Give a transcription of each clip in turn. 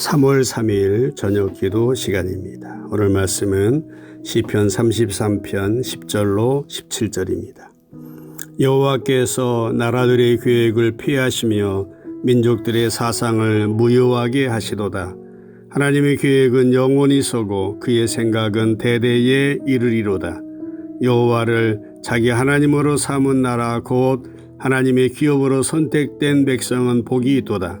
3월 3일 저녁 기도 시간입니다. 오늘 말씀은 시편 33편 10절로 17절입니다. 여호와께서 나라들의 계획을 피하시며 민족들의 사상을 무효하게 하시도다. 하나님의 계획은 영원히 서고 그의 생각은 대대에 이르리로다. 여호와를 자기 하나님으로 삼은 나라 곧 하나님의 기업으로 선택된 백성은 복이 있도다.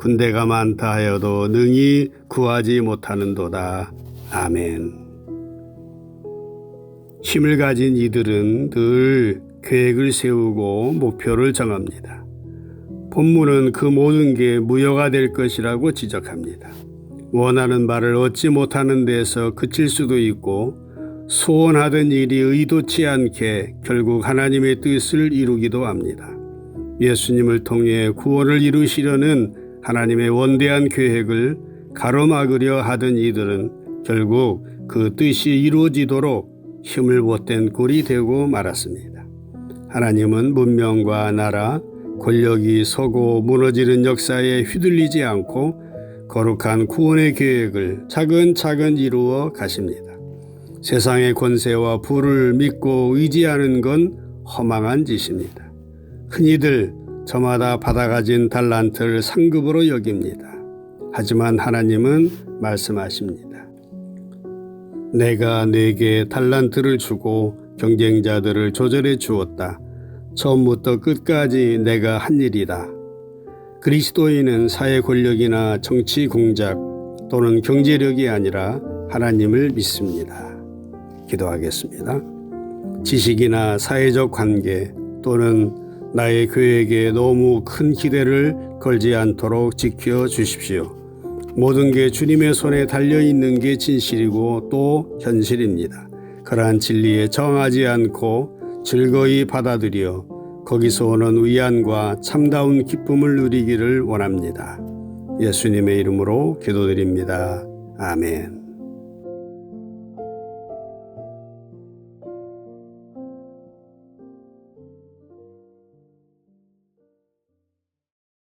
군대가 많다 하여도 능히 구하지 못하는도다. 아멘. 힘을 가진 이들은 늘 계획을 세우고 목표를 정합니다. 본문은 그 모든 게 무효가 될 것이라고 지적합니다. 원하는 바를 얻지 못하는 데서 그칠 수도 있고 소원하던 일이 의도치 않게 결국 하나님의 뜻을 이루기도 합니다. 예수님을 통해 구원을 이루시려는 하나님의 원대한 계획을 가로막으려 하던 이들은 결국 그 뜻이 이루어지도록 힘을 못된 꼴이 되고 말았습니다. 하나님은 문명과 나라, 권력이 서고 무너지는 역사에 휘둘리지 않고 거룩한 구원의 계획을 차근차근 이루어 가십니다. 세상의 권세와 부를 믿고 의지하는 건 허망한 짓입니다. 흔히들 저마다 받아가진 달란트를 상급으로 여깁니다. 하지만 하나님은 말씀하십니다. 내가 내게 달란트를 주고 경쟁자들을 조절해 주었다. 처음부터 끝까지 내가 한 일이다. 그리스도인은 사회 권력이나 정치 공작 또는 경제력이 아니라 하나님을 믿습니다. 기도하겠습니다. 지식이나 사회적 관계 또는 나의 교회에게 너무 큰 기대를 걸지 않도록 지켜 주십시오. 모든 게 주님의 손에 달려 있는 게 진실이고 또 현실입니다. 그러한 진리에 정하지 않고 즐거이 받아들여 거기서 오는 위안과 참다운 기쁨을 누리기를 원합니다. 예수님의 이름으로 기도드립니다. 아멘.